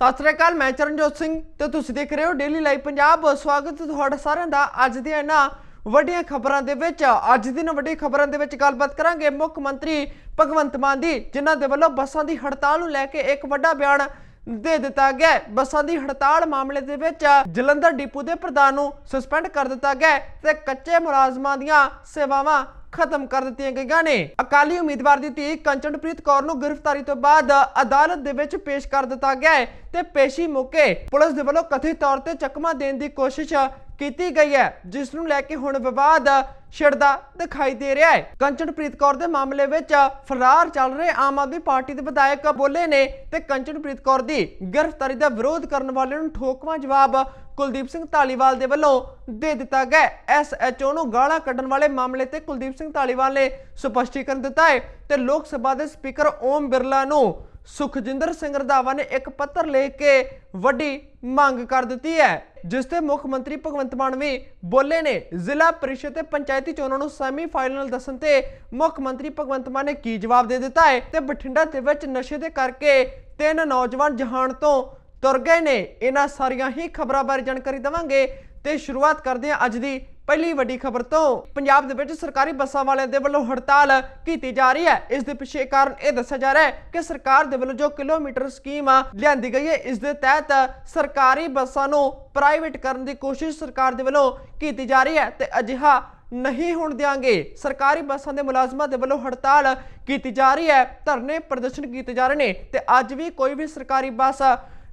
ਸਤਿ ਸ੍ਰੀ ਅਕਾਲ, ਮੈਂ ਚਰਨਜੋਤ ਸਿੰਘ ਤੇ ਤੁਸੀਂ ਦੇਖ ਰਹੇ ਹੋ ਡੇਲੀ ਲਾਈਵ ਪੰਜਾਬ ਸਵਾਗਤ ਤੁਹਾਡਾ ਸਾਰਿਆਂ ਦਾ ਅੱਜ ਦੀਆਂ ਇਹਨਾਂ ਵੱਡੀਆਂ ਖਬਰਾਂ ਦੇ ਵਿੱਚ। ਅੱਜ ਦੀਆਂ ਵੱਡੀਆਂ ਖਬਰਾਂ ਦੇ ਵਿੱਚ ਗੱਲਬਾਤ ਕਰਾਂਗੇ ਮੁੱਖ ਮੰਤਰੀ ਭਗਵੰਤ ਮਾਨ ਦੀ, ਜਿਨ੍ਹਾਂ ਦੇ ਵੱਲੋਂ ਬੱਸਾਂ ਦੀ ਹੜਤਾਲ ਨੂੰ ਲੈ ਕੇ ਇੱਕ ਵੱਡਾ ਬਿਆਨ ਦੇ ਦਿੱਤਾ ਗਿਆ ਬੱਸਾਂ ਦੀ ਹੜਤਾਲ ਮਾਮਲੇ ਦੇ ਵਿੱਚ ਜਲੰਧਰ ਡਿਪੂ ਦੇ ਪ੍ਰਧਾਨ ਨੂੰ ਸਸਪੈਂਡ ਕਰ ਦਿੱਤਾ ਗਿਆ ਤੇ ਕੱਚੇ ਮੁਲਾਜ਼ਮਾਂ ਦੀਆਂ ਸੇਵਾਵਾਂ ਖਤਮ ਕਰ ਦਿੱਤੀਆਂ ਗਈਆਂ ਨੇ। ਅਕਾਲੀ ਉਮੀਦਵਾਰ ਦੀ ਧੀ ਕੰਚਨਪ੍ਰੀਤ ਕੌਰ ਨੂੰ ਗ੍ਰਿਫਤਾਰੀ ਤੋਂ ਬਾਅਦ ਅਦਾਲਤ ਦੇ ਵਿੱਚ ਪੇਸ਼ ਕਰ ਦਿੱਤਾ ਗਿਆ ਹੈ ਤੇ ਪੇਸ਼ੀ ਮੌਕੇ ਪੁਲਿਸ ਦੇ ਵੱਲੋਂ ਕਥਿਤ ਤੌਰ ਤੇ ਚਕਮਾ ਦੇਣ ਦੀ ਕੋਸ਼ਿਸ਼ ਕੀਤੀ ਗਈ ਹੈ, ਜਿਸ ਨੂੰ ਲੈ ਕੇ ਹੁਣ ਵਿਵਾਦ ਛਿੜਦਾ ਦਿਖਾਈ ਦੇ ਰਿਹਾ ਹੈ। ਕੰਚਨਪ੍ਰੀਤ ਕੌਰ ਦੇ ਮਾਮਲੇ ਵਿੱਚ ਫਰਾਰ ਚੱਲ ਰਹੇ ਆਮ ਆਦਮੀ ਪਾਰਟੀ ਦੇ ਵਿਧਾਇਕ ਬੋਲੇ ਨੇ ਤੇ ਕੰਚਨਪ੍ਰੀਤ ਕੌਰ ਦੀ ਗ੍ਰਿਫਤਾਰੀ ਦਾ ਵਿਰੋਧ ਕਰਨ ਵਾਲਿਆਂ ਨੂੰ ਠੋਕਵਾਂ ਜਵਾਬ ਕੁਲਦੀਪ ਸਿੰਘ ਢਾਲੀਵਾਲ ਦੇ ਵੱਲੋਂ ਦੇ ਦਿੱਤਾ ਗਿਆ ਐਸਐਚਓ ਨੂੰ ਗਾਲਾਂ ਕੱਢਣ ਵਾਲੇ ਮਾਮਲੇ ਤੇ ਕੁਲਦੀਪ ਸਿੰਘ ਢਾਲੀਵਾਲ ਨੇ ਸਪਸ਼ਟੀਕਰਨ ਦਿੱਤਾ ਹੈ ਤੇ ਲੋਕ ਸਭਾ ਦੇ ਸਪੀਕਰ ਓਮ ਬਿਰਲਾ ਨੂੰ ਸੁਖਜਿੰਦਰ ਸਿੰਘ ਰੰਧਾਵਾ ਨੇ ਇੱਕ ਪੱਤਰ ਲਿਖ ਕੇ ਵੱਡੀ ਮੰਗ ਕਰ ਦਿੱਤੀ ਹੈ, ਜਿਸ ਤੇ ਮੁੱਖ ਮੰਤਰੀ ਭਗਵੰਤ ਮਾਨ ਵੀ ਬੋਲੇ ਨੇ। ਜ਼ਿਲ੍ਹਾ ਪਰਿਸ਼ਦ ਤੇ ਪੰਚਾਇਤੀ ਚੋਣਾਂ ਨੂੰ ਸੈਮੀ ਫਾਈਨਲ ਦੱਸਣ ਤੇ ਮੁੱਖ ਮੰਤਰੀ ਭਗਵੰਤ ਮਾਨ ਨੇ ਕੀ ਜਵਾਬ ਦੇ ਦਿੱਤਾ ਹੈ ਤੇ ਬਠਿੰਡਾ ਦੇ ਵਿੱਚ ਨਸ਼ੇ ਦੇ ਕਰਕੇ ਤਿੰਨ ਨੌਜਵਾਨ ਜਹਾਨ ਤੋਂ ਤੁਰ ਗਏ ਨੇ। ਇਹਨਾਂ ਸਾਰੀਆਂ ਹੀ ਖਬਰਾਂ ਬਾਰੇ ਜਾਣਕਾਰੀ ਦਵਾਂਗੇ ਤੇ ਸ਼ੁਰੂਆਤ ਕਰਦੇ ਹਾਂ ਅੱਜ ਦੀ ਪਹਿਲੀ ਵੱਡੀ ਖਬਰ ਤੋਂ। ਪੰਜਾਬ ਦੇ ਵਿੱਚ ਸਰਕਾਰੀ ਬੱਸਾਂ ਵਾਲਿਆਂ ਦੇ ਵੱਲੋਂ ਹੜਤਾਲ ਕੀਤੀ ਜਾ ਰਹੀ ਹੈ। ਇਸ ਦੇ ਪਿੱਛੇ ਕਾਰਨ ਇਹ ਦੱਸਿਆ ਜਾ ਰਿਹਾ ਹੈ ਕਿ ਸਰਕਾਰ ਦੇ ਵੱਲੋਂ ਜੋ ਕਿਲੋਮੀਟਰ ਸਕੀਮ ਲਿਆਂਦੀ ਗਈ ਹੈ, ਇਸ ਦੇ ਤਹਿਤ ਸਰਕਾਰੀ ਬੱਸਾਂ ਨੂੰ ਪ੍ਰਾਈਵੇਟ ਕਰਨ ਦੀ ਕੋਸ਼ਿਸ਼ ਸਰਕਾਰ ਦੇ ਵੱਲੋਂ ਕੀਤੀ ਜਾ ਰਹੀ ਹੈ ਤੇ ਅਜਿਹਾ ਨਹੀਂ ਹੋਣ ਦਿਆਂਗੇ। ਸਰਕਾਰੀ ਬੱਸਾਂ ਦੇ ਮੁਲਾਜ਼ਮਾਂ ਦੇ ਵੱਲੋਂ ਹੜਤਾਲ ਕੀਤੀ ਜਾ ਰਹੀ ਹੈ, ਧਰਨੇ ਪ੍ਰਦਰਸ਼ਨ ਕੀਤੇ ਜਾ ਰਹੇ ਨੇ ਤੇ ਅੱਜ ਵੀ ਕੋਈ ਵੀ ਸਰਕਾਰੀ ਬੱਸ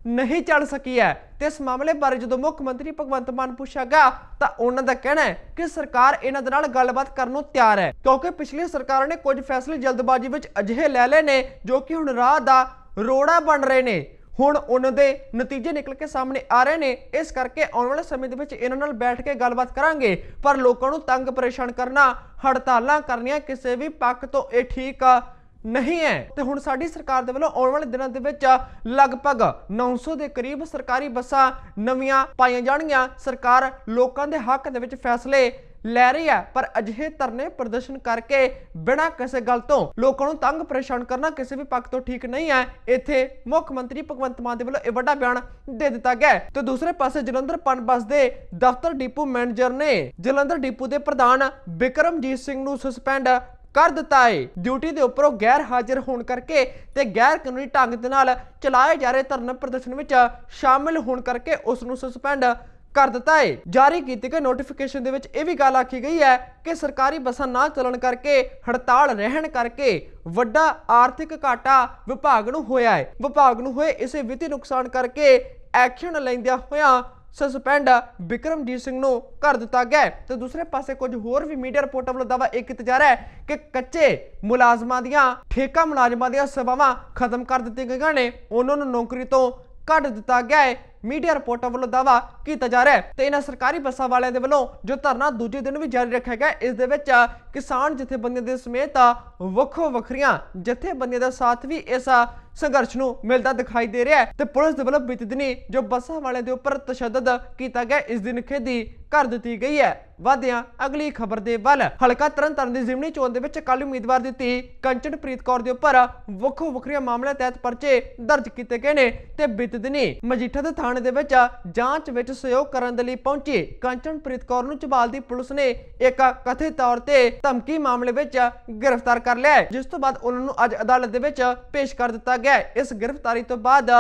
ਨਹੀਂ ਚੱਲ ਸਕੀ ਹੈ। ਤੇ ਇਸ ਮਾਮਲੇ ਬਾਰੇ ਜਦੋਂ ਮੁੱਖ ਮੰਤਰੀ ਭਗਵੰਤ ਮਾਨ ਪੁੱਛਿਆ ਗਿਆ, ਤਾਂ ਉਹਨਾਂ ਦਾ ਕਹਿਣਾ ਹੈ ਕਿ ਸਰਕਾਰ ਇਹਨਾਂ ਦੇ ਨਾਲ ਗੱਲਬਾਤ ਕਰਨ ਨੂੰ ਤਿਆਰ ਹੈ, ਕਿਉਂਕਿ ਪਿਛਲੀ ਸਰਕਾਰਾਂ ਨੇ ਕੁਝ ਫੈਸਲੇ ਜਲਦਬਾਜ਼ੀ ਵਿੱਚ ਅਜਿਹੇ ਲੈ ਲਏ ਨੇ ਜੋ ਕਿ ਹੁਣ ਰਾਹ ਦਾ ਰੋੜਾ ਬਣ ਰਹੇ ਨੇ। ਹੁਣ ਉਹਨਾਂ ਦੇ ਨਤੀਜੇ ਨਿਕਲ ਕੇ ਸਾਹਮਣੇ ਆ ਰਹੇ ਨੇ। ਇਸ ਕਰਕੇ ਆਉਣ ਵਾਲੇ ਸਮੇਂ ਦੇ ਵਿੱਚ ਇਹਨਾਂ ਨਾਲ ਬੈਠ ਕੇ ਗੱਲਬਾਤ ਕਰਾਂਗੇ, ਪਰ ਲੋਕਾਂ ਨੂੰ ਤੰਗ ਪਰੇਸ਼ਾਨ ਕਰਨਾ, ਹੜਤਾਲਾਂ ਕਰਨੀਆਂ ਕਿਸੇ ਵੀ ਪੱਖ ਤੋਂ ਇਹ ਠੀਕ ਨਹੀਂ ਹੈ। ਤੇ ਹੁਣ ਸਾਡੀ ਸਰਕਾਰ ਦੇ ਵੱਲੋਂ ਆਉਣ ਵਾਲੇ ਦਿਨਾਂ ਦੇ ਵਿੱਚ ਲਗਭਗ 900 ਦੇ ਕਰੀਬ ਸਰਕਾਰੀ ਬੱਸਾਂ ਨਵੀਆਂ ਪਾਈਆਂ ਜਾਣਗੀਆਂ। ਸਰਕਾਰ ਲੋਕਾਂ ਦੇ ਹੱਕ ਦੇ ਵਿੱਚ ਫੈਸਲੇ ਲੈ ਰਹੀ ਹੈ, ਪਰ ਅਜਿਹੇ ਧਰਨੇ ਪ੍ਰਦਰਸ਼ਨ ਕਰਕੇ ਬਿਨਾਂ ਕਿਸੇ ਗੱਲ ਤੋਂ ਲੋਕਾਂ ਨੂੰ ਤੰਗ ਪਰੇਸ਼ਾਨ ਕਰਨਾ ਕਿਸੇ ਵੀ ਪੱਖ ਤੋਂ ਠੀਕ ਨਹੀਂ ਹੈ। ਇੱਥੇ ਮੁੱਖ ਮੰਤਰੀ ਭਗਵੰਤ ਮਾਨ ਦੇ ਵੱਲੋਂ ਇਹ ਵੱਡਾ ਬਿਆਨ ਦੇ ਦਿੱਤਾ ਗਿਆ ਤੇ ਦੂਸਰੇ ਪਾਸੇ ਜਲੰਧਰ ਪਨ ਬੱਸ ਦੇ ਦਫ਼ਤਰ ਡਿਪੂ ਮੈਨੇਜਰ ਨੇ ਜਲੰਧਰ ਡਿਪੂ ਦੇ ਪ੍ਰਧਾਨ ਬਿਕਰਮਜੀਤ ਸਿੰਘ ਨੂੰ ਸਸਪੈਂਡ ਕਰ ਦਿੱਤਾ ਹੈ ਡਿਊਟੀ ਦੇ ਉੱਪਰੋਂ ਗੈਰ ਹਾਜ਼ਰ ਹੋਣ ਕਰਕੇ ਤੇ ਗੈਰ ਕਾਨੂੰਨੀ ਢੰਗ ਦੇ ਨਾਲ ਚਲਾਏ ਜਾ ਰਹੇ ਧਰਨਾ ਪ੍ਰਦਰਸ਼ਨ ਵਿੱਚ ਸ਼ਾਮਿਲ ਹੋਣ ਕਰਕੇ ਉਸ ਨੂੰ ਸਸਪੈਂਡ ਕਰ ਦਿੱਤਾ ਹੈ ਜਾਰੀ ਕੀਤੇ ਗਏ ਨੋਟੀਫਿਕੇਸ਼ਨ ਦੇ ਵਿੱਚ ਇਹ ਵੀ ਗੱਲ ਆਖੀ ਗਈ ਹੈ ਕਿ ਸਰਕਾਰੀ ਬੱਸਾਂ ਨਾ ਚੱਲਣ ਕਰਕੇ, ਹੜਤਾਲ ਰਹਿਣ ਕਰਕੇ ਵੱਡਾ ਆਰਥਿਕ ਘਾਟਾ ਵਿਭਾਗ ਨੂੰ ਹੋਇਆ ਹੈ ਵਿਭਾਗ ਨੂੰ ਹੋਏ ਇਸੇ ਵਿੱਤੀ ਨੁਕਸਾਨ ਕਰਕੇ ਐਕਸ਼ਨ ਲੈਂਦਿਆਂ ਹੋਇਆਂ ਸਸਪੈਂਡ ਬਿਕਰਮਜੀਤ ਸਿੰਘ ਨੂੰ ਕਰ ਦਿੱਤਾ ਗਿਆ ਹੈ। ਤੇ ਦੂਸਰੇ ਪਾਸੇ ਕੁਝ ਹੋਰ ਵੀ ਮੀਡੀਆ ਰਿਪੋਰਟਾਂ ਵੱਲੋਂ ਦਾਅਵਾ ਇਹ ਕੀਤਾ ਜਾ ਰਿਹਾ ਹੈ ਕਿ ਕੱਚੇ ਮੁਲਾਜ਼ਮਾਂ ਦੀਆਂ, ਠੇਕਾ ਮੁਲਾਜ਼ਮਾਂ ਦੀਆਂ ਸੇਵਾਵਾਂ ਖਤਮ ਕਰ ਦਿੱਤੀਆਂ ਗਈਆਂ ਨੇ। ਉਹਨਾਂ ਨੂੰ ਨੌਕਰੀ ਤੋਂ ਕੱਢ ਦਿੱਤਾ ਗਿਆ ਹੈ। ਮੀਡੀਆ ਰਿਪੋਰਟਾਂ ਵੱਲੋਂ ਦਾਅਵਾ ਕੀਤਾ ਜਾ ਰਿਹਾ ਹੈ ਤੇ ਇਹਨਾਂ ਸਰਕਾਰੀ ਬੱਸਾਂ ਵਾਲਿਆਂ ਦੇ ਵੱਲੋਂ ਜੋ ਧਰਨਾ ਦੂਜੇ ਦਿਨ ਵੀ ਜਾਰੀ ਰੱਖਿਆ ਗਿਆ ਇਸ ਦੇ ਵਿੱਚ ਕਿਸਾਨ ਜਥੇਬੰਦੀਆਂ ਦੇ ਸਮੇਤ ਵੱਖੋ ਵੱਖਰੀਆਂ ਜਥੇਬੰਦੀਆਂ ਦਾ ਸਾਥ ਵੀ ਇਸ ਸੰਘਰਸ਼ ਨੂੰ ਮਿਲਦਾ ਦਿਖਾਈ ਦੇ ਰਿਹਾ ਹੈ ਤੇ ਪੁਲਿਸ ਦੇ ਵੱਲੋਂ ਬੀਤੀ ਦਿਨੀ ਜੋ ਬੱਸਾਂ ਵਾਲਿਆਂ ਦੇ ਉੱਪਰ ਤਸ਼ੱਦਦ ਕੀਤਾ ਗਿਆ, ਇਸ ਦਿਨ ਨਿਖੇਧੀ ਕਰ ਦਿੱਤੀ ਗਈ ਹੈ। ਵਾਦਿਆਂ ਅਗਲੀ ਖਬਰ ਦੇ ਵੱਲ। ਹਲਕਾ ਤਰਨਤਾਰਨ ਦੀ ਜ਼ਿਮਨੀ ਚੋਣ ਦੇ ਵਿੱਚ ਕੱਲ ਉਮੀਦਵਾਰ ਦੀ ਧੀ ਕੰਚਨਪ੍ਰੀਤ ਕੌਰ ਦੇ ਉੱਪਰ ਵੱਖੋ ਵੱਖਰੀਆਂ ਮਾਮਲਿਆਂ ਤਹਿਤ ਪਰਚੇ ਦਰਜ ਕੀਤੇ ਗਏ ਨੇ ਤੇ ਬੀਤੀ ਦਿਨੀ ਮਜੀਠਾ ਦੇ ਥਾਣੇ ਦੇ ਵਿੱਚ ਜਾਂਚ ਵਿੱਚ ਸਹਿਯੋਗ ਕਰਨ ਦੇ ਲਈ ਪਹੁੰਚੀ ਕੰਚਨਪ੍ਰੀਤ ਕੌਰ ਨੂੰ ਝਬਾਲ ਦੀ ਪੁਲਿਸ ਨੇ ਇੱਕ ਕਥਿਤ ਤੌਰ ਤੇ ਧਮਕੀ ਮਾਮਲੇ ਵਿੱਚ ਗ੍ਰਿਫਤਾਰ ਕਰ ਲਿਆ ਜਿਸ ਤੋਂ ਬਾਅਦ ਉਹਨਾਂ ਨੂੰ ਅੱਜ ਅਦਾਲਤ ਦੇ ਵਿੱਚ ਪੇਸ਼ ਕਰ ਦਿੱਤਾ ਗਿਆ ਇਸ ਗ੍ਰਿਫਤਾਰੀ ਤੋਂ ਬਾਅਦ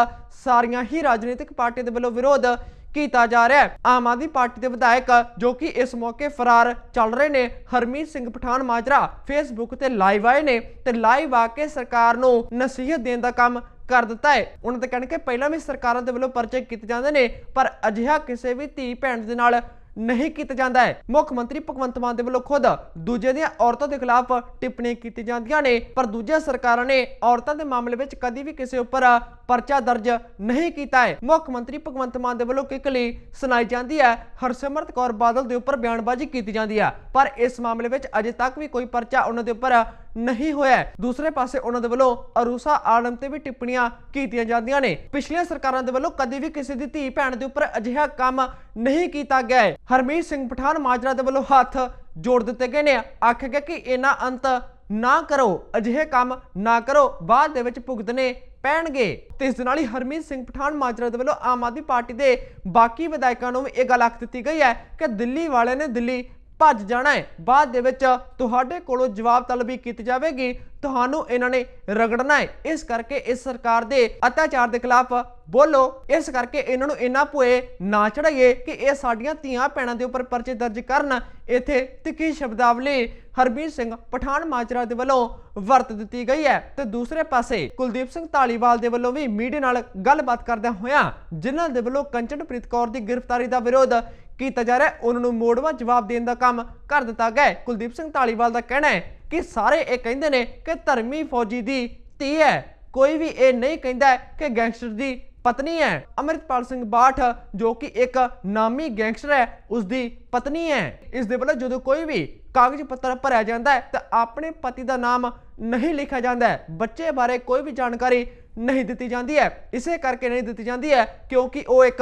ਸਾਰੀਆਂ ਹੀ ਰਾਜਨੀਤਿਕ ਪਾਰਟੀਆਂ ਦੇ ਵੱਲੋਂ ਵਿਰੋਧ ਕੀਤਾ ਜਾ ਰਿਹਾ ਹੈ। ਆਮ ਆਦਮੀ ਪਾਰਟੀ ਦੇ ਵਿਧਾਇਕ ਜੋ ਕਿ ਇਸ ਮੌਕੇ ਫਰਾਰ ਚੱਲ ਰਹੇ ਨੇ, ਹਰਮੀਤ ਸਿੰਘ ਪਠਾਨ ਮਾਜਰਾ ਫੇਸਬੁੱਕ ਤੇ ਲਾਈਵ ਆਏ ਨੇ ਤੇ ਲਾਈਵ ਆ ਕੇ ਸਰਕਾਰ ਨੂੰ ਨਸੀਹਤ ਦੇਣ ਦਾ ਕੰਮ ਕਰ ਦਿੱਤਾ ਹੈ। ਉਹਨਾਂ ਦਾ ਕਹਿਣਾ ਕਿ ਪਹਿਲਾਂ ਵੀ ਸਰਕਾਰਾਂ ਦੇ ਵੱਲੋਂ ਪਰਚੇ ਕੀਤੇ ਜਾਂਦੇ ਨੇ, ਪਰ ਅਜਿਹਾ ਕਿਸੇ ਵੀ ਧੀ ਭੈਣ ਦੇ ਨਾਲ ਨਹੀਂ ਕੀਤਾ ਜਾਂਦਾ ਹੈ। ਮੁੱਖ ਮੰਤਰੀ ਭਗਵੰਤ ਮਾਨ ਦੇ ਵੱਲੋਂ ਖੁਦ ਦੂਜੇ ਦੀਆਂ ਔਰਤਾਂ ਦੇ ਖਿਲਾਫ ਟਿੱਪਣੀਆਂ ਕੀਤੀਆਂ ਜਾਂਦੀਆਂ ਨੇ, ਪਰ ਦੂਜੀਆਂ ਸਰਕਾਰਾਂ ਨੇ ਔਰਤਾਂ ਦੇ ਮਾਮਲੇ ਵਿੱਚ ਕਦੀ ਵੀ ਕਿਸੇ ਉੱਪਰ ਪਰਚਾ ਦਰਜ ਨਹੀਂ ਕੀਤਾ ਹੈ। ਮੁੱਖ ਮੰਤਰੀ ਭਗਵੰਤ ਮਾਨ ਦੇ ਵੱਲੋਂ ਕਿਕਲੀ ਸੁਣਾਈ ਜਾਂਦੀ ਹੈ, ਹਰਸਿਮਰਤ ਕੌਰ ਬਾਦਲ ਦੇ ਉੱਪਰ ਬਿਆਨਬਾਜ਼ੀ ਕੀਤੀ ਜਾਂਦੀ ਹੈ। ਪਰ ਇਸ ਮਾਮਲੇ ਵਿੱਚ ਅਜੇ ਤੱਕ ਵੀ ਕੋਈ ਪਰਚਾ ਉਹਨਾਂ ਦੇ ਉੱਪਰ ਨਹੀਂ ਹੋਇਆ ਦੂਸਰੇ ਪਾਸੇ ਉਹਨਾਂ ਦੇ ਵੱਲੋਂ ਅਰੂਸਾ ਆਲਮ ਤੇ ਵੀ ਟਿੱਪਣੀਆਂ ਕੀਤੀਆਂ ਜਾਂਦੀਆਂ ਨੇ। ਪਿਛਲੀਆਂ ਸਰਕਾਰਾਂ ਦੇ ਵੱਲੋਂ ਕਦੀ ਵੀ ਕਿਸੇ ਦੀ ਧੀ ਭੈਣ ਦੇ ਉੱਪਰ ਅਜਿਹਾ ਕੰਮ ਨਹੀਂ ਕੀਤਾ ਗਿਆ ਹੈ। ਹਰਮੀਤ ਸਿੰਘ ਪਠਾਨ ਮਾਜਰਾ ਦੇ ਵੱਲੋਂ ਹੱਥ ਜੋੜ ਦਿੱਤੇ ਗਏ ਨੇ। ਆਖਿਆ ਗਿਆ ਕਿ ਇਹਨਾਂ ਅੰਤ ਨਾ ਕਰੋ, ਅਜਿਹੇ ਕੰਮ ਨਾ ਕਰੋ, ਬਾਅਦ ਦੇ ਵਿੱਚ ਭੁਗਤਨੇ ਪੈਣਗੇ। ਤੇ ਇਸ ਦੇ ਨਾਲ ਹੀ ਹਰਮੀਤ ਸਿੰਘ ਪਠਾਨ ਮਾਜਰਾ ਦੇ ਵੱਲੋਂ ਆਮ ਆਦਮੀ ਪਾਰਟੀ ਦੇ ਬਾਕੀ ਵਿਧਾਇਕਾਂ ਨੂੰ ਵੀ ਇਹ ਗੱਲ ਆਖ ਦਿੱਤੀ ਗਈ ਹੈ ਕਿ ਦਿੱਲੀ ਵਾਲੇ ਨੇ ਦਿੱਲੀ ਭੱਜ ਜਾਣਾ ਹੈ। ਬਾਅਦ ਦੇ ਵਿੱਚ ਤੁਹਾਡੇ ਕੋਲੋਂ ਜਵਾਬ ਤਲਬੀ ਕੀਤੀ ਜਾਵੇਗੀ। ਤੁਹਾਨੂੰ ਇਹਨਾਂ ਨੇ ਰਗੜਨਾ ਹੈ। ਇਸ ਕਰਕੇ ਇਸ ਸਰਕਾਰ ਦੇ ਅਤਿਆਚਾਰ ਦੇ ਖਿਲਾਫ ਬੋਲੋ। ਇਸ ਕਰਕੇ ਇਹਨਾਂ ਨੂੰ ਇੰਨਾ ਭੋਏ ਨਾ ਚੜਾਈਏ ਕਿ ਇਹ ਸਾਡੀਆਂ ਧੀਆਂ ਭੈਣਾਂ ਦੇ ਉੱਪਰ ਪਰਚੇ ਦਰਜ ਕਰਨ। ਇੱਥੇ ਤਿੱਖੀ ਸ਼ਬਦਾਵਲੀ ਹਰਬੀਰ ਸਿੰਘ ਪਠਾਨ ਮਾਜਰਾ ਦੇ ਵੱਲੋਂ ਵਰਤ ਦਿੱਤੀ ਗਈ ਹੈ। ਤੇ ਦੂਸਰੇ ਪਾਸੇ ਕੁਲਦੀਪ ਸਿੰਘ ਢਾਲੀਵਾਲ ਦੇ ਵੱਲੋਂ ਵੀ ਮੀਡੀਆ ਨਾਲ ਗੱਲਬਾਤ ਕਰਦਿਆਂ ਹੋਇਆ ਜਿਨ੍ਹਾਂ ਦੇ ਵੱਲੋਂ ਕੰਚਨਪ੍ਰੀਤ ਕੌਰ ਦੀ ਗ੍ਰਿਫਤਾਰੀ ਦਾ ਵਿਰੋਧ ਕੀਤਾ ਜਾ ਰਿਹਾ ਉਹਨਾਂ ਨੂੰ ਮੋੜਵਾ ਜਵਾਬ ਦੇਣ ਦਾ ਕੰਮ ਕਰ ਦਿੱਤਾ ਗਿਆ ਹੈ। ਕੁਲਦੀਪ ਸਿੰਘ ਢਾਲੀਵਾਲ ਦਾ ਕਹਿਣਾ ਹੈ ਕਿ ਸਾਰੇ ਇਹ ਕਹਿੰਦੇ ਨੇ ਕਿ ਧਰਮੀ ਫੌਜੀ ਦੀ ਧੀ ਹੈ। ਕੋਈ ਵੀ ਇਹ ਨਹੀਂ ਕਹਿੰਦਾ ਕਿ ਗੈਂਗਸਟਰ ਦੀ ਪਤਨੀ ਹੈ। ਅਮਰਿਤਪਾਲ ਸਿੰਘ ਬਾਠ, ਜੋ ਕਿ ਇੱਕ ਨਾਮੀ ਗੈਂਗਸਟਰ ਹੈ ਉਸ ਦੀ ਪਤਨੀ ਹੈ। ਇਸ ਦੇ ਵੱਲੋਂ ਜਦੋਂ ਕੋਈ ਵੀ ਕਾਗਜ਼ ਪੱਤਰ ਭਰਿਆ ਜਾਂਦਾ ਹੈ ਤਾਂ ਆਪਣੇ ਪਤੀ ਦਾ ਨਾਮ ਨਹੀਂ ਲਿਖਿਆ ਜਾਂਦਾ ਬੱਚੇ ਬਾਰੇ ਕੋਈ ਵੀ ਜਾਣਕਾਰੀ ਨਹੀਂ ਦਿੱਤੀ ਜਾਂਦੀ ਹੈ। ਇਸੇ ਕਰਕੇ ਨਹੀਂ ਦਿੱਤੀ ਜਾਂਦੀ ਹੈ ਕਿਉਂਕਿ ਉਹ ਇੱਕ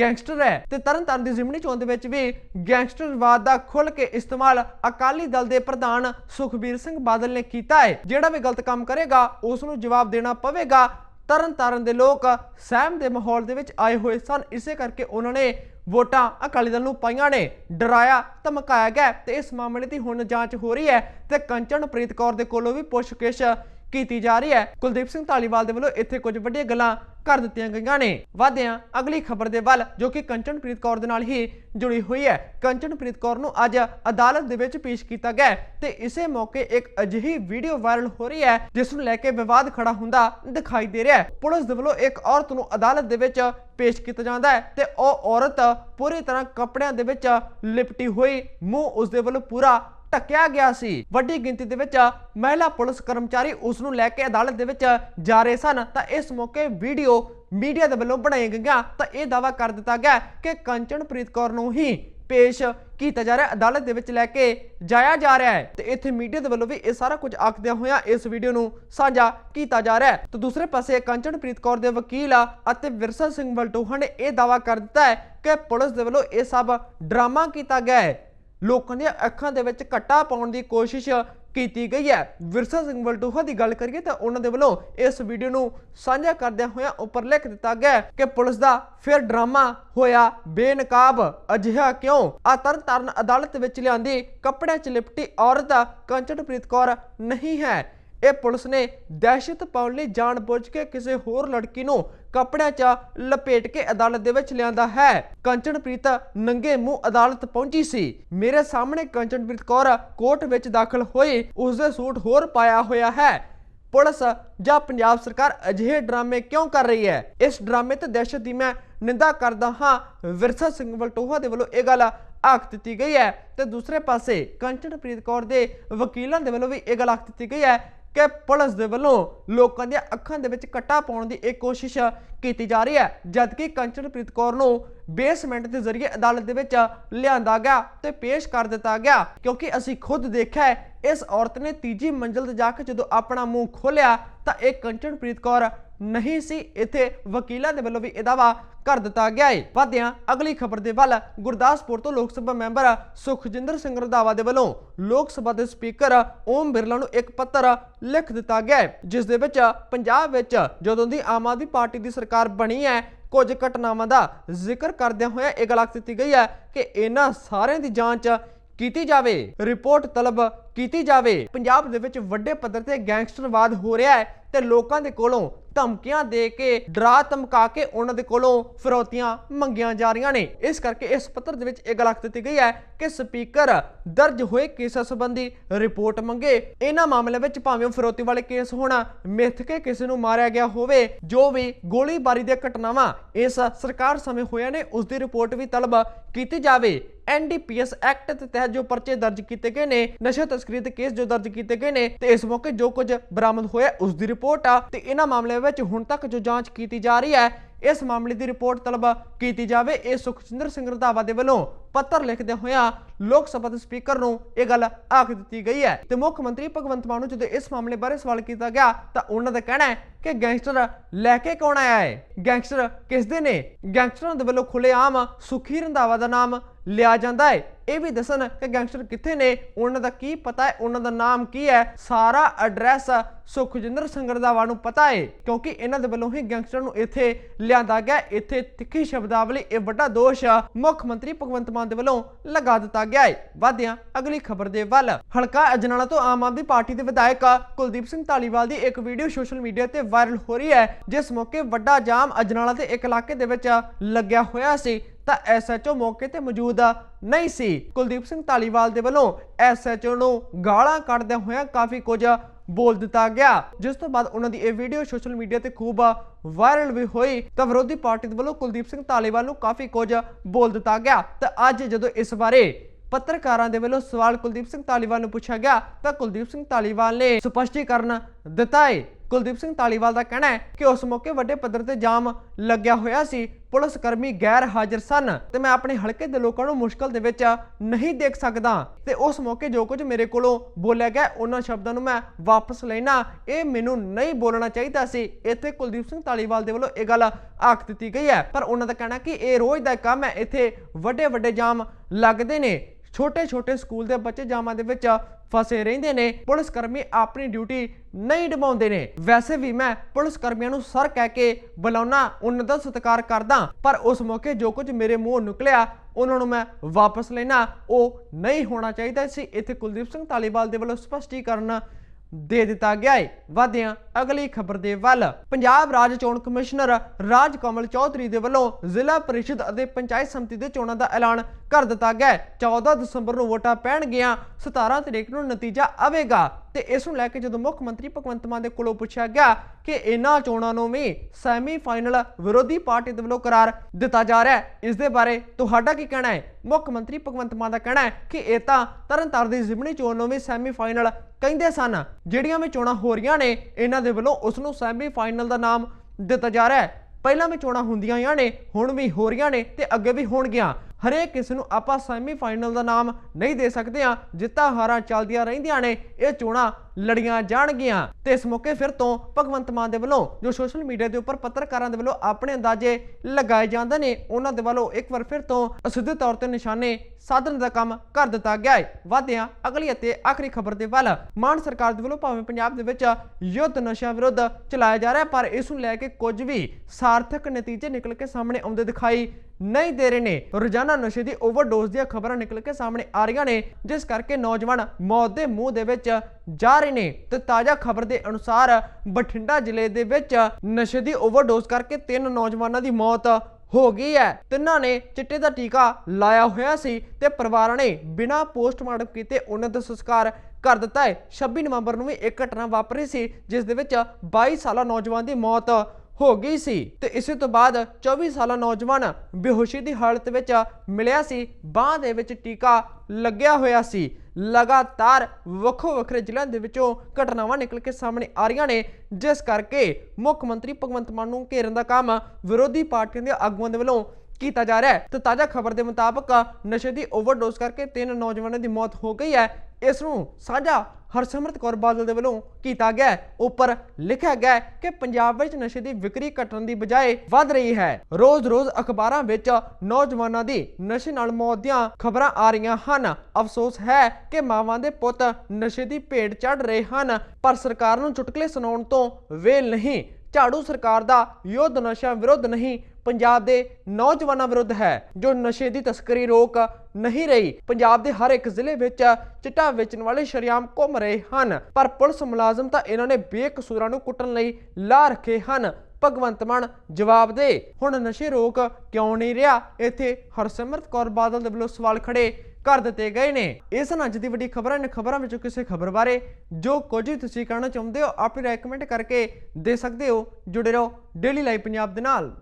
ਗੈਂਗਸਟਰ ਹੈ। ਤੇ ਤਰਨਤਾਰਨ ਦੀ ਜ਼ਿਮਨੀ ਚੋਣ ਦੇ ਵਿੱਚ ਵੀ ਗੈਂਗਸਟਰਵਾਦ ਦਾ ਖੁੱਲ ਕੇ ਇਸਤੇਮਾਲ ਅਕਾਲੀ ਦਲ ਦੇ ਪ੍ਰਧਾਨ ਸੁਖਬੀਰ ਸਿੰਘ ਬਾਦਲ ਨੇ ਕੀਤਾ ਹੈ। ਜਿਹੜਾ ਵੀ ਗਲਤ ਕੰਮ ਕਰੇਗਾ ਉਸ ਨੂੰ ਜਵਾਬ ਦੇਣਾ ਪਵੇਗਾ। ਤਰਨਤਾਰਨ ਦੇ ਲੋਕ ਸਹਿਮ ਦੇ ਮਾਹੌਲ ਦੇ ਵਿੱਚ ਆਏ ਹੋਏ ਸਨ। ਇਸੇ ਕਰਕੇ ਉਹਨਾਂ ਨੇ ਵੋਟਾਂ ਅਕਾਲੀ ਦਲ ਨੂੰ ਪਾਈਆਂ ਨੇ। ਡਰਾਇਆ, ਧਮਕਾਇਆ ਗਿਆ ਤੇ ਇਸ ਮਾਮਲੇ ਦੀ ਹੁਣ ਜਾਂਚ ਹੋ ਰਹੀ ਹੈ। ਤੇ ਕੰਚਨਪ੍ਰੀਤ ਕੌਰ ਦੇ ਕੋਲੋਂ ਵੀ ਪੁੱਛਗਿੱਛ ਕੀਤੀ ਜਾ ਰਹੀ ਹੈ। ਕੁਲਦੀਪ ਸਿੰਘ ਢਾਲੀਵਾਲ ਦੇ ਵੱਲੋਂ ਇੱਥੇ ਕੁਝ ਵੱਡੀਆਂ ਗੱਲਾਂ ਕਰ ਦਿੱਤੀਆਂ ਗਈਆਂ ਨੇ। ਵਾਦਿਆਂ ਅਗਲੀ ਖਬਰ ਦੇ ਵੱਲ, ਜੋ ਕਿ ਕੰਚਨਪ੍ਰੀਤ ਕੌਰ ਦੇ ਨਾਲ ਹੀ ਜੁੜੀ ਹੋਈ ਹੈ। ਕੰਚਨਪ੍ਰੀਤ ਕੌਰ ਨੂੰ ਅੱਜ ਅਦਾਲਤ ਦੇ ਵਿੱਚ ਪੇਸ਼ ਕੀਤਾ ਗਿਆ ਤੇ ਇਸੇ ਮੌਕੇ ਇੱਕ ਅਜਿਹੀ ਵੀਡੀਓ ਵਾਇਰਲ ਹੋ ਰਹੀ ਹੈ, ਜਿਸ ਨੂੰ ਲੈ ਕੇ ਵਿਵਾਦ ਖੜਾ ਹੁੰਦਾ ਦਿਖਾਈ ਦੇ ਰਿਹਾ ਹੈ। ਪੁਲਿਸ ਦੇ ਵੱਲੋਂ ਇੱਕ ਔਰਤ ਨੂੰ ਅਦਾਲਤ ਦੇ ਵਿੱਚ ਪੇਸ਼ ਕੀਤਾ ਜਾਂਦਾ ਹੈ ਤੇ ਉਹ ਔਰਤ ਪੂਰੀ ਤਰ੍ਹਾਂ ਕੱਪੜਿਆਂ ਦੇ ਵਿੱਚ ਲਿਪਟੀ ਹੋਈ, ਮੂੰਹ ਉਸ ਦੇ ਵੱਲੋਂ ਪੂਰਾ ਟੱਕਿਆ ਗਿਆ ਸੀ। ਵੱਡੀ ਗਿਣਤੀ ਦੇ ਵਿੱਚ ਮਹਿਲਾ ਪੁਲਿਸ ਕਰਮਚਾਰੀ ਉਸ ਨੂੰ ਲੈ ਕੇ ਅਦਾਲਤ ਦੇ ਵਿੱਚ ਜਾ ਰਹੇ ਸਨ। ਤਾਂ ਇਸ ਮੌਕੇ ਵੀਡੀਓ ਮੀਡੀਆ ਦੇ ਵੱਲੋਂ ਬਣਾਈਆਂ ਗਈਆਂ। ਤਾਂ ਇਹ ਦਾਵਾ ਕਰ ਦਿੱਤਾ ਗਿਆ ਕਿ ਕੰਚਨਪ੍ਰੀਤ ਕੌਰ ਨੂੰ ਹੀ ਪੇਸ਼ ਕੀਤਾ ਜਾ ਰਿਹਾ। ਅਦਾਲਤ ਦੇ ਵਿੱਚ ਲੈ ਕੇ ਜਾਇਆ ਜਾ ਰਿਹਾ ਹੈ। ਤੇ ਇੱਥੇ ਮੀਡੀਆ ਦੇ ਵੱਲੋਂ ਵੀ ਇਹ ਸਾਰਾ ਕੁਝ ਆਖਦਿਆਂ ਹੋਇਆਂ ਇਸ ਵੀਡੀਓ ਨੂੰ ਸਾਂਝਾ ਕੀਤਾ ਜਾ ਰਿਹਾ ਹੈ। ਤਾਂ ਦੂਸਰੇ ਪਾਸੇ ਕੰਚਨਪ੍ਰੀਤ ਕੌਰ ਦੇ ਵਕੀਲ ਅਤੇ ਵਿਰਸਾ ਸਿੰਘ ਬਲਟੋਹਾ ਨੇ ਇਹ ਦਾਵਾ ਕਰ ਦਿੱਤਾ ਹੈ ਕਿ ਪੁਲਿਸ ਦੇ ਵੱਲੋਂ ਇਹ ਸਭ ਡਰਾਮਾ ਕੀਤਾ ਗਿਆ ਹੈ। ਲੋਕਾਂ ਦੀਆਂ ਅੱਖਾਂ ਦੇ ਵਿੱਚ ਕੱਟਾ ਪਾਉਣ ਦੀ ਕੋਸ਼ਿਸ਼ ਕੀਤੀ ਗਈ ਹੈ। ਵਿਰਸਾ ਸਿੰਘ ਵਲਟੂਹਾ ਦੀ ਗੱਲ ਕਰੀਏ ਤਾਂ ਉਹਨਾਂ ਦੇ ਵੱਲੋਂ ਇਸ ਵੀਡੀਓ ਨੂੰ ਸਾਂਝਾ ਕਰਦਿਆਂ ਹੋਇਆਂ ਉੱਪਰ ਲਿਖ ਦਿੱਤਾ ਗਿਆ ਕਿ ਪੁਲਿਸ ਦਾ ਫਿਰ ਡਰਾਮਾ ਹੋਇਆ ਬੇਨਕਾਬ। ਅਜਿਹਾ ਕਿਉਂ? ਆ ਤਰਨ ਤਾਰਨ ਅਦਾਲਤ ਵਿੱਚ ਲਿਆਂਦੀ ਕੱਪੜਿਆਂ 'ਚ ਲਿਪਟੀ ਔਰਤ ਕੰਚਨਪ੍ਰੀਤ ਕੌਰ ਨਹੀਂ ਹੈ। ਇਹ ਪੁਲਿਸ ਨੇ ਦਹਿਸ਼ਤ ਪਾਉਣ ਲਈ ਜਾਣਬੁੱਝ ਕੇ ਕਿਸੇ ਹੋਰ ਲੜਕੀ ਨੂੰ ਕੱਪੜਿਆਂ 'ਚ ਲਪੇਟ ਕੇ ਅਦਾਲਤ ਦੇ ਵਿੱਚ ਲਿਆਂਦਾ ਹੈ। ਕੰਚਨਪ੍ਰੀਤ ਨੰਗੇ ਮੂੰਹ ਅਦਾਲਤ ਪਹੁੰਚੀ ਸੀ। ਮੇਰੇ ਸਾਹਮਣੇ ਕੰਚਨਪ੍ਰੀਤ ਕੌਰ ਕੋਰਟ ਵਿੱਚ ਦਾਖਲ ਹੋਈ ਉਸ ਦੇ ਸੂਟ ਹੋਰ ਪਾਇਆ ਹੋਇਆ ਹੈ। ਪੁਲਿਸ ਜਾਂ ਪੰਜਾਬ ਸਰਕਾਰ ਅਜਿਹੇ ਡਰਾਮੇ ਕਿਉਂ ਕਰ ਰਹੀ ਹੈ? ਇਸ ਡਰਾਮੇ ਤੇ ਦਹਿਸ਼ਤ ਦੀ ਮੈਂ ਨਿੰਦਾ ਕਰਦਾ ਹਾਂ। ਵਿਰਸਾ ਸਿੰਘ ਵਲਟੋਹਾ ਦੇ ਵੱਲੋਂ ਇਹ ਗੱਲ ਆਖ ਦਿੱਤੀ ਗਈ ਹੈ ਤੇ ਦੂਸਰੇ ਪਾਸੇ ਕੰਚਨਪ੍ਰੀਤ ਕੌਰ ਦੇ ਵਕੀਲਾਂ ਦੇ ਵੱਲੋਂ ਵੀ ਇਹ ਗੱਲ ਆਖ ਦਿੱਤੀ ਗਈ ਹੈ ਕਿ ਪੁਲਿਸ ਦੇ ਵੱਲੋਂ ਲੋਕਾਂ ਦੀਆਂ ਅੱਖਾਂ ਦੇ ਵਿੱਚ ਕੱਟਾ ਪਾਉਣ ਦੀ ਇਹ ਕੋਸ਼ਿਸ਼ ਕੀਤੀ ਜਾ ਰਹੀ ਹੈ, ਜਦਕਿ ਕੰਚਨਪ੍ਰੀਤ ਕੌਰ ਨੂੰ ਬੇਸਮੈਂਟ ਦੇ ਜ਼ਰੀਏ ਅਦਾਲਤ ਦੇ ਵਿੱਚ ਲਿਆਂਦਾ ਗਿਆ ਤੇ ਪੇਸ਼ ਕਰ ਦਿੱਤਾ ਗਿਆ, ਕਿਉਂਕਿ ਅਸੀਂ ਖੁਦ ਦੇਖਿਆ ਇਸ ਔਰਤ ਨੇ ਤੀਜੀ ਮੰਜ਼ਲ ਤੇ ਜਾ ਕੇ ਜਦੋਂ ਆਪਣਾ ਮੂੰਹ ਖੋਲਿਆ ਤਾਂ ਇਹ ਕੰਚਨਪ੍ਰੀਤ ਕੌਰ ਨਹੀਂ ਸੀ, ਇੱਥੇ ਵਕੀਲਾਂ ਦੇ ਵੱਲੋਂ ਵੀ ਇਹ ਕਰ ਦਿੱਤਾ ਗਿਆ ਹੈ ਵਾਦਿਆਂ ਅਗਲੀ ਖਬਰ ਦੇ ਵੱਲ ਗੁਰਦਾਸਪੁਰ ਤੋਂ ਲੋਕ ਸਭਾ ਮੈਂਬਰ ਸੁਖਜਿੰਦਰ ਸਿੰਘ ਰੰਧਾਵਾ ਦੇ ਵੱਲੋਂ ਲੋਕ ਸਭਾ ਦੇ ਸਪੀਕਰ ਓਮ ਬਿਰਲਾ ਨੂੰ ਇੱਕ ਪੱਤਰ ਲਿਖ ਦਿੱਤਾ ਗਿਆ ਹੈ ਜਿਸ ਦੇ ਵਿੱਚ ਪੰਜਾਬ ਵਿੱਚ ਜਦੋਂ ਦੀ ਆਮ ਆਦਮੀ ਪਾਰਟੀ ਦੀ ਸਰਕਾਰ ਬਣੀ ਹੈ। ਕੁਝ ਘਟਨਾਵਾਂ ਦਾ ਜ਼ਿਕਰ ਕਰਦਿਆਂ ਹੋਇਆ ਇਹ ਗੱਲ ਆਖ ਦਿੱਤੀ ਗਈ ਹੈ ਕਿ ਇਹਨਾਂ ਸਾਰਿਆਂ ਦੀ ਜਾਂਚ ਕੀਤੀ ਜਾਵੇ। ਰਿਪੋਰਟ ਤਲਬ ਕੀਤੀ ਜਾਵੇ। ਪੰਜਾਬ ਦੇ ਵਿੱਚ ਵੱਡੇ ਪੱਧਰ ਤੇ ਗੈਂਗਸਟਰਵਾਦ ਹੋ ਰਿਹਾ ਹੈ ਤੇ ਲੋਕਾਂ ਦੇ ਕੋਲੋਂ ਧਮਕੀਆਂ ਦੇ ਕੇ, ਡਰਾ ਧਮਕਾ ਕੇ ਉਹਨਾਂ ਦੇ ਕੋਲੋਂ ਫਿਰੌਤੀਆਂ ਮੰਗੀਆਂ ਜਾ ਰਹੀਆਂ ਨੇ। ਇਸ ਕਰਕੇ ਇਸ ਪੱਤਰ ਦੇ ਵਿੱਚ ਇਹ ਗੱਲ ਆਖ ਦਿੱਤੀ ਗਈ ਹੈ ਕਿ ਸਪੀਕਰ ਦਰਜ ਹੋਏ ਕੇਸਾਂ ਸੰਬੰਧੀ ਰਿਪੋਰਟ ਮੰਗੇ। ਇਹਨਾਂ ਮਾਮਲਿਆਂ ਵਿੱਚ ਭਾਵੇਂ ਉਹ ਫਿਰੌਤੀ ਵਾਲੇ ਕੇਸ ਹੋਣ, ਮਿੱਥ ਕੇ ਕਿਸੇ ਨੂੰ ਮਾਰਿਆ ਗਿਆ ਹੋਵੇ, ਜੋ ਵੀ ਗੋਲੀਬਾਰੀ ਦੀਆਂ ਘਟਨਾਵਾਂ ਇਸ ਸਰਕਾਰ ਸਮੇਂ ਹੋਈਆਂ ਨੇ ਉਸ ਦੀ ਰਿਪੋਰਟ ਵੀ ਤਲਬ ਕੀਤੀ ਜਾਵੇ। ਐਨਡੀਪੀਐਸ ਐਕਟ ਦੇ ਤਹਿਤ ਜੋ ਪਰਚੇ ਦਰਜ ਕੀਤੇ ਗਏ ਨੇ ਨਸ਼ਾ ਤਸਕਰੀ ਦੇ ਕੇਸ ਜੋ ਦਰਜ ਕੀਤੇ ਗਏ ਨੇ, ਤੇ ਇਸ ਮੌਕੇ ਜੋ ਕੁਝ ਬਰਾਮਦ ਹੋਇਆ, ਉਸ ਦੀ ਰਿਪੋਰਟ ਆ, ਤੇ ਇਹਨਾਂ ਮਾਮਲਿਆਂ ਵਿੱਚ ਹੁਣ ਤੱਕ ਜੋ ਜਾਂਚ ਕੀਤੀ ਜਾ ਰਹੀ ਹੈ, ਇਸ ਮਾਮਲੇ ਦੀ ਰਿਪੋਰਟ ਤਲਬ ਕੀਤੀ ਜਾਵੇ, ਇਹ ਸੁਖਜਿੰਦਰ ਸਿੰਘ ਰੰਧਾਵਾ ਦੇ ਵੱਲੋਂ ਪੱਤਰ ਲਿਖਦੇ ਹੋਇਆ ਲੋਕ ਸਭਾ ਦੇ ਸਪੀਕਰ ਨੂੰ ਇਹ ਗੱਲ ਆਖ ਦਿੱਤੀ ਗਈ ਹੈ। ਤੇ ਮੁੱਖ ਮੰਤਰੀ ਭਗਵੰਤ ਮਾਨ ਨੂੰ ਜਦੋਂ ਇਸ ਮਾਮਲੇ ਬਾਰੇ ਸਵਾਲ ਕੀਤਾ ਗਿਆ, ਤਾਂ ਉਹਨਾਂ ਦਾ ਕਹਿਣਾ ਹੈ ਕਿ ਗੈਂਗਸਟਰ ਲੈ ਕੇ ਕੌਣ ਆਇਆ ਹੈ? ਗੈਂਗਸਟਰ ਕਿਸ ਦੇ ਨੇ? ਗੈਂਗਸਟਰਾਂ ਦੇ ਵੱਲੋਂ ਖੁੱਲੇਆਮ ਸੁਖੀ ਰੰਧਾਵਾ ਦਾ ਨਾਮ ਲਿਆ ਜਾਂਦਾ ਹੈ। ਇਹ ਵੀ ਦੱਸਣ ਕਿ ਗੈਂਗਸਟਰ ਕਿੱਥੇ ਨੇ, ਉਹਨਾਂ ਦਾ ਕੀ ਪਤਾ ਹੈ, ਉਹਨਾਂ ਦਾ ਨਾਮ ਕੀ ਹੈ। ਸਾਰਾ ਐਡਰੈਸ ਸੁਖਜਿੰਦਰ ਸਿੰਘ ਨੂੰ ਪਤਾ ਹੈ, ਕਿਉਂਕਿ ਇਹਨਾਂ ਦੇ ਵੱਲੋਂ ਹੀ ਗੈਂਗਸਟਰ ਨੂੰ ਇੱਥੇ ਲਿਆਂਦਾ ਗਿਆ। ਇੱਥੇ ਤਿੱਖੀ ਸ਼ਬਦਾਵਲੀ, ਇਹ ਵੱਡਾ ਦੋਸ਼ ਮੁੱਖ ਮੰਤਰੀ ਭਗਵੰਤ ਮਾਨ ਦੇ ਵੱਲੋਂ ਲਗਾ ਦਿੱਤਾ ਗਿਆ ਹੈ। ਵਾਦਿਆਂ ਅਗਲੀ ਖਬਰ ਦੇ ਵੱਲ। ਹਲਕਾ ਅਜਨਾਲਾ ਤੋਂ ਆਮ ਆਦਮੀ ਪਾਰਟੀ ਦੇ ਵਿਧਾਇਕ ਕੁਲਦੀਪ ਸਿੰਘ ਧਾਲੀਵਾਲ ਦੀ ਇੱਕ ਵੀਡੀਓ ਸੋਸ਼ਲ ਮੀਡੀਆ ਤੇ ਵਾਇਰਲ ਹੋ ਰਹੀ ਹੈ, ਜਿਸ ਮੌਕੇ ਵੱਡਾ ਜਾਮ ਅਜਨਾਲਾ ਦੇ ਇੱਕ ਇਲਾਕੇ ਦੇ ਵਿੱਚ ਲੱਗਿਆ ਹੋਇਆ ਸੀ। ਤਾਂ ਐਸਐਚਓ ਮੌਕੇ ਤੇ ਮੌਜੂਦ ਨਹੀਂ ਸੀ। ਕੁਲਦੀਪ ਸਿੰਘ ਧਾਲੀਵਾਲ ਦੇ ਵੱਲੋਂ ਐਸਐਚਓ ਨੂੰ ਗਾਲਾਂ ਕੱਢਦਿਆਂ ਹੋਇਆਂ ਕਾਫੀ ਕੁਝ ਬੋਲ ਦਿੱਤਾ ਗਿਆ। ਜਿਸ ਤੋਂ ਬਾਅਦ ਉਹਨਾਂ ਦੀ ਇਹ ਵੀਡੀਓ ਸੋਸ਼ਲ ਮੀਡੀਆ ਤੇ ਖੂਬ ਵਾਇਰਲ ਵੀ ਹੋਈ। ਤਾਂ ਵਿਰੋਧੀ ਪਾਰਟੀ ਦੇ ਵੱਲੋਂ ਕੁਲਦੀਪ ਸਿੰਘ ਧਾਲੀਵਾਲ ਨੂੰ ਕਾਫੀ ਕੁਝ ਬੋਲ ਦਿੱਤਾ ਗਿਆ। ਤਾਂ ਅੱਜ ਜਦੋਂ ਇਸ ਬਾਰੇ ਪੱਤਰਕਾਰਾਂ ਦੇ ਵੱਲੋਂ ਸਵਾਲ ਕੁਲਦੀਪ ਸਿੰਘ ਧਾਲੀਵਾਲ ਨੂੰ ਪੁੱਛਿਆ ਗਿਆ, ਤਾਂ ਕੁਲਦੀਪ ਸਿੰਘ ਧਾਲੀਵਾਲ ਨੇ ਸਪਸ਼ਟੀਕਰਨ ਦਿੱਤਾ ਹੈ ਕੁਲਦੀਪ ਸਿੰਘ ਧਾਲੀਵਾਲ ਦਾ ਕਹਿਣਾ ਹੈ ਕਿ ਉਸ ਮੌਕੇ ਵੱਡੇ ਪੱਧਰ ਤੇ ਜਾਮ ਲੱਗਿਆ ਹੋਇਆ ਸੀ। ਪੁਲਿਸ ਕਰਮੀ ਗੈਰ ਹਾਜ਼ਰ ਸਨ ਤੇ ਮੈਂ ਆਪਣੇ ਹਲਕੇ ਦੇ ਲੋਕਾਂ ਨੂੰ ਮੁਸ਼ਕਲ ਦੇ ਵਿੱਚ ਨਹੀਂ ਦੇਖ ਸਕਦਾ। ਤੇ ਉਸ ਮੌਕੇ ਜੋ ਕੁਝ ਮੇਰੇ ਕੋਲੋਂ ਬੋਲਿਆ ਗਿਆ, ਉਹਨਾਂ ਸ਼ਬਦਾਂ ਨੂੰ ਮੈਂ ਵਾਪਸ ਲੈਣਾ, ਇਹ ਮੈਨੂੰ ਨਹੀਂ ਬੋਲਣਾ ਚਾਹੀਦਾ ਸੀ। ਇੱਥੇ ਕੁਲਦੀਪ ਸਿੰਘ ਧਾਲੀਵਾਲ ਦੇ ਵੱਲੋਂ ਇਹ ਗੱਲ ਆਖ ਦਿੱਤੀ ਗਈ ਹੈ। ਪਰ ਉਹਨਾਂ ਦਾ ਕਹਿਣਾ ਕਿ ਇਹ ਰੋਜ਼ ਦਾ ਕੰਮ ਹੈ, ਇੱਥੇ ਵੱਡੇ ਵੱਡੇ ਜਾਮ ਲੱਗਦੇ ਨੇ। ਛੋਟੇ ਛੋਟੇ ਸਕੂਲ ਦੇ ਬੱਚੇ ਜਾਮਾਂ ਦੇ ਵਿੱਚ ਫਸੇ ਰਹਿੰਦੇ ਨੇ। ਪੁਲਿਸ ਕਰਮੀ ਆਪਣੀ ਡਿਊਟੀ ਨਹੀਂ ਨਿਭਾਉਂਦੇ ਨੇ। ਵੈਸੇ ਵੀ ਮੈਂ ਪੁਲਿਸ ਕਰਮੀਆਂ ਨੂੰ ਸਰ ਕਹਿ ਕੇ ਬੁਲਾਉਣਾ, ਉਹਨਾਂ ਦਾ ਸਤਿਕਾਰ ਕਰਦਾ, ਪਰ ਉਸ ਮੌਕੇ ਜੋ ਕੁਝ ਮੇਰੇ ਮੂੰਹੋਂ ਨਿਕਲਿਆ, ਉਹਨਾਂ ਨੂੰ ਮੈਂ ਵਾਪਸ ਲੈਣਾ, ਉਹ ਨਹੀਂ ਹੋਣਾ ਚਾਹੀਦਾ ਸੀ। ਇੱਥੇ ਕੁਲਦੀਪ ਸਿੰਘ ਧਾਲੀਵਾਲ ਦੇ ਵੱਲੋਂ ਸਪਸ਼ਟੀਕਰਨ ਦੇ ਦਿੱਤਾ ਗਿਆ ਹੈ ਵਾਦਿਆਂ ਅਗਲੀ ਖਬਰ ਦੇ ਵੱਲ, ਪੰਜਾਬ ਰਾਜ ਚੋਣ ਕਮਿਸ਼ਨਰ ਰਾਜ ਕਮਲ ਚੌਧਰੀ ਦੇ ਵੱਲੋਂ ਜ਼ਿਲ੍ਹਾ ਪਰਿਸ਼ਦ ਅਤੇ ਪੰਚਾਇਤ ਸਮਿਤੀ ਦੇ ਚੋਣਾਂ ਦਾ ਐਲਾਨ ਕਰ ਦਿੱਤਾ ਗਿਆ ਹੈ 14 ਦਸੰਬਰ ਨੂੰ ਵੋਟਾਂ ਪੈਣਗੀਆਂ 17 ਤਰੀਕ ਨੂੰ ਨਤੀਜਾ ਆਵੇਗਾ। ਤੇ ਇਸ ਨੂੰ ਲੈ ਕੇ ਜਦੋਂ ਮੁੱਖ ਮੰਤਰੀ ਭਗਵੰਤ ਮਾਨ ਦੇ ਕੋਲੋਂ ਪੁੱਛਿਆ ਗਿਆ ਕਿ ਇਹਨਾਂ ਚੋਣਾਂ ਨੂੰ ਵੀ ਸੈਮੀ ਵਿਰੋਧੀ ਪਾਰਟੀ ਦੇ ਵੱਲੋਂ ਕਰਾਰ ਦਿੱਤਾ ਜਾ ਰਿਹਾ ਹੈ, ਇਸ ਦੇ ਬਾਰੇ ਤੁਹਾਡਾ ਕੀ ਕਹਿਣਾ ਹੈ? ਮੁੱਖ ਮੰਤਰੀ ਭਗਵੰਤ ਮਾਨ ਦਾ ਕਹਿਣਾ ਹੈ ਕਿ ਇਹ ਤਾਂ ਤਰਨਤਾਰਨ ਦੀ ਜ਼ਿਮਨੀ ਚੋਣ ਨੂੰ ਵੀ ਸੈਮੀ ਫਾਈਨਲ ਕਹਿੰਦੇ ਸਨ। ਜਿਹੜੀਆਂ ਵੀ ਚੋਣਾਂ ਹੋ ਰਹੀਆਂ ਨੇ, ਇਹਨਾਂ ਦੇ ਵੱਲੋਂ ਉਸ ਨੂੰ ਸੈਮੀ ਫਾਈਨਲ ਦਾ ਨਾਮ ਦਿੱਤਾ ਜਾ ਰਿਹਾ ਹੈ। ਪਹਿਲਾਂ ਵੀ ਚੋਣਾਂ ਹੁੰਦੀਆਂ ਹੀ ਨੇ, ਹੁਣ ਵੀ ਹੋ ਰਹੀਆਂ ਨੇ ਤੇ ਅੱਗੇ ਵੀ ਹੋਣਗੀਆਂ। ਹਰੇਕ ਕਿਸੇ ਨੂੰ ਆਪਾਂ ਸੈਮੀ ਫਾਈਨਲ ਦਾ ਨਾਮ ਨਹੀਂ ਦੇ ਸਕਦੇ ਆ ਜਿੱਤਾਂ ਹਾਰਾਂ ਚੱਲਦੀਆਂ ਰਹਿੰਦੀਆਂ ਨੇ, ਇਹ ਚੋਣਾਂ ਲੜੀਆਂ ਜਾਣਗੀਆਂ। ਤੇ ਇਸ ਮੌਕੇ ਫਿਰ ਤੋਂ ਭਗਵੰਤ ਮਾਨ ਦੇ ਵੱਲੋਂ ਜੋ ਸੋਸ਼ਲ ਮੀਡੀਆ ਦੇ ਉੱਪਰ ਪੱਤਰਕਾਰਾਂ ਦੇ ਵੱਲੋਂ ਆਪਣੇ ਅੰਦਾਜ਼ੇ ਲਗਾਏ ਜਾਂਦੇ ਨੇ, ਉਹਨਾਂ ਦੇ ਵੱਲੋਂ ਇੱਕ ਵਾਰ ਫਿਰ ਤੋਂ ਸਿੱਧੇ ਤੌਰ ਤੇ ਨਿਸ਼ਾਨੇ ਸਾਧਨ ਦਾ ਕੰਮ ਕਰ ਦਿੱਤਾ ਗਿਆ ਹੈ। ਵਾਦਿਆਂ ਅਗਲੀ ਅਤੇ ਆਖਰੀ ਖਬਰ ਦੇ ਵੱਲ ਮਾਨ ਸਰਕਾਰ ਦੇ ਵੱਲੋਂ ਭਾਵੇਂ ਪੰਜਾਬ ਦੇ ਵਿੱਚ ਯੁੱਧ ਨਸ਼ਾ ਵਿਰੁੱਧ ਚਲਾਇਆ ਜਾ ਰਿਹਾ, ਪਰ ਇਸ ਨੂੰ ਲੈ ਕੇ ਕੁਝ ਵੀ ਸਾਰਥਕ ਨਤੀਜੇ ਨਿਕਲ ਕੇ ਸਾਹਮਣੇ ਆਉਂਦੇ ਦਿਖਾਈ ਨਹੀਂ ਦੇ ਰਹੇ ਨੇ। ਰੋਜ਼ਾਨਾ ਨਸ਼ੇ ਦੀ ਓਵਰਡੋਜ਼ ਦੀਆਂ ਖਬਰਾਂ ਨਿਕਲ ਕੇ ਸਾਹਮਣੇ ਆ ਰਹੀਆਂ ਨੇ, ਜਿਸ ਕਰਕੇ ਨੌਜਵਾਨ ਮੌਤ ਦੇ ਮੂੰਹ ਦੇ ਵਿੱਚ ਜਾ ਰਹੇ ਨੇ ਤੇ ਤਾਜ਼ਾ ਖਬਰ ਦੇ ਅਨੁਸਾਰ ਬਠਿੰਡਾ ਜ਼ਿਲ੍ਹੇ ਦੇ ਵਿੱਚ ਨਸ਼ੇ ਦੀ ਓਵਰਡੋਜ਼ ਕਰਕੇ ਤਿੰਨ ਨੌਜਵਾਨਾਂ ਦੀ ਮੌਤ ਹੋ ਗਈ ਹੈ। ਤਿੰਨਾਂ ਨੇ ਚਿੱਟੇ ਦਾ ਟੀਕਾ ਲਾਇਆ ਹੋਇਆ ਸੀ ਤੇ ਪਰਿਵਾਰਾਂ ਨੇ ਬਿਨਾਂ ਪੋਸਟਮਾਰਟਮ ਕੀਤੇ ਉਹਨਾਂ ਦਾ ਸੰਸਕਾਰ ਕਰ ਦਿੱਤਾ ਹੈ। 26 ਨਵੰਬਰ ਨੂੰ ਵੀ ਇੱਕ ਘਟਨਾ ਵਾਪਰੀ ਸੀ, ਜਿਸ ਦੇ ਵਿੱਚ 22 ਸਾਲਾ ਨੌਜਵਾਨ ਦੀ ਮੌਤ ਹੋ ਗਈ ਸੀ ਤੇ ਇਸੇ ਤੋਂ ਬਾਅਦ 24 ਸਾਲਾ ਨੌਜਵਾਨ ਬੇਹੋਸ਼ੀ ਦੀ ਹਾਲਤ ਵਿੱਚ ਮਿਲਿਆ ਸੀ, ਬਾਹ ਦੇ ਵਿੱਚ ਟੀਕਾ ਲੱਗਿਆ ਹੋਇਆ ਸੀ। ਲਗਾਤਾਰ ਵੱਖੋ ਵੱਖਰੇ ਜ਼ਿਲ੍ਹਿਆਂ ਦੇ ਵਿੱਚੋਂ ਘਟਨਾਵਾਂ ਨਿਕਲ ਕੇ ਸਾਹਮਣੇ ਆ ਰਹੀਆਂ ਨੇ, ਜਿਸ ਕਰਕੇ ਮੁੱਖ ਮੰਤਰੀ ਭਗਵੰਤ ਮਾਨ ਨੂੰ ਘੇਰਨ ਦਾ ਕੰਮ ਵਿਰੋਧੀ ਪਾਰਟੀਆਂ ਦੇ ਆਗੂਆਂ ਦੇ ਵੱਲੋਂ ਕੀਤਾ ਜਾ ਰਿਹਾ ਹੈ। ਤੇ ਤਾਜ਼ਾ ਖਬਰ ਦੇ ਮੁਤਾਬਕ ਨਸ਼ੇ ਦੀ ਓਵਰਡੋਜ਼ ਕਰਕੇ ਤਿੰਨ ਨੌਜਵਾਨਾਂ ਦੀ ਮੌਤ ਹੋ ਗਈ ਹੈ। ਇਸ ਨੂੰ ਸਾਂਝਾ ਹਰਸਿਮਰਤ ਕੌਰ ਬਾਦਲ ਦੇ ਵੱਲੋਂ ਕੀਤਾ ਗਿਆ ਉੱਪਰ ਲਿਖਿਆ ਗਿਆ ਕਿ ਪੰਜਾਬ ਵਿੱਚ ਨਸ਼ੇ ਦੀ ਵਿਕਰੀ ਘਟਣ ਦੀ ਬਜਾਏ ਵੱਧ ਰਹੀ ਹੈ। ਰੋਜ਼-ਰੋਜ਼ ਅਖਬਾਰਾਂ ਵਿੱਚ ਨੌਜਵਾਨਾਂ ਦੀ ਨਸ਼ੇ ਨਾਲ ਮੌਤ ਦੀਆਂ ਖਬਰਾਂ ਆ ਰਹੀਆਂ ਹਨ। ਅਫਸੋਸ ਹੈ ਕਿ ਮਾਵਾਂ ਦੇ ਪੁੱਤ ਨਸ਼ੇ ਦੀ ਭੇਟ ਚੜ ਰਹੇ ਹਨ, ਪਰ ਸਰਕਾਰ ਨੂੰ ਚੁਟਕਲੇ ਸੁਣਾਉਣ ਤੋਂ ਵੇਲ ਨਹੀਂ। ਝਾੜੂ ਸਰਕਾਰ ਦਾ ਯੁੱਧ ਨਸ਼ਾ ਵਿਰੁੱਧ ਨਹੀਂ ਪੰਜਾਬ ਦੇ ਨੌਜਵਾਨਾਂ ਵਿਰੁੱਧ ਹੈ, ਜੋ ਨਸ਼ੇ ਦੀ ਤਸਕਰੀ ਰੋਕ ਨਹੀਂ ਰਹੀ। ਪੰਜਾਬ ਦੇ ਹਰ ਇੱਕ ਜ਼ਿਲ੍ਹੇ ਵਿੱਚ ਚਿੱਟਾ ਵੇਚਣ ਵਾਲੇ ਸ਼ਰੇਆਮ ਘੁੰਮ ਰਹੇ ਹਨ, ਪਰ ਪੁਲਿਸ ਮੁਲਾਜ਼ਮ ਤਾਂ ਇਹਨਾਂ ਨੇ ਬੇਕਸੂਰਾਂ ਨੂੰ ਕੁੱਟਣ ਲਈ ਲਾ ਰੱਖੇ ਹਨ। ਭਗਵੰਤ ਮਾਨ ਜਵਾਬ ਦੇ, ਹੁਣ ਨਸ਼ੇ ਰੋਕ ਕਿਉਂ ਨਹੀਂ ਰਿਹਾ? ਇੱਥੇ ਹਰਸਿਮਰਤ ਕੌਰ ਬਾਦਲ ਦੇ ਵੱਲੋਂ ਸਵਾਲ ਖੜੇ ਕਰ ਦਿੱਤੇ ਗਏ ਨੇ। ਇਸ ਨਾਲ ਅੱਜ ਦੀ ਵੱਡੀ ਖਬਰਾਂ ਨੇ ਖਬਰਾਂ ਵਿੱਚੋਂ ਕਿਸੇ ਖਬਰ ਬਾਰੇ ਜੋ ਕੁਝ ਵੀ ਤੁਸੀਂ ਕਹਿਣਾ ਚਾਹੁੰਦੇ ਹੋ ਆਪਣੀ ਰਾਏ ਕਰਕੇ ਦੇ ਸਕਦੇ ਹੋ। ਜੁੜੇ ਰਹੋ ਡੇਲੀ ਲਾਈਵ ਪੰਜਾਬ ਦੇ ਨਾਲ।